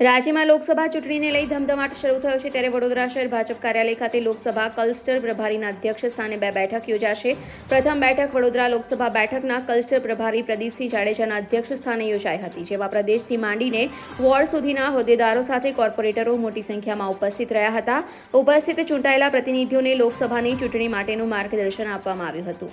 રાજ્યમાં લોકસભા ચૂંટણીને લઈ ધમધમાટ શરૂ થયો છે ત્યારે વડોદરા શહેર ભાજપ કાર્યાલય ખાતે લોકસભા કલસ્ટર પ્રભારીના અધ્યક્ષ સ્થાને બે બેઠક યોજાશે. પ્રથમ બેઠક વડોદરા લોકસભા બેઠકના કલસ્ટર પ્રભારી પ્રદીપસિંહ જાડેજાના અધ્યક્ષ સ્થાને યોજાઈ હતી, જેમાં પ્રદેશથી માંડીને વોર્ડ સુધીના હોદ્દેદારો સાથે કોર્પોરેટરો મોટી સંખ્યામાં ઉપસ્થિત રહ્યા હતા. ઉપસ્થિત ચૂંટાયેલા પ્રતિનિધિઓને લોકસભાની ચૂંટણી માટેનું માર્ગદર્શન આપવામાં આવ્યું હતું.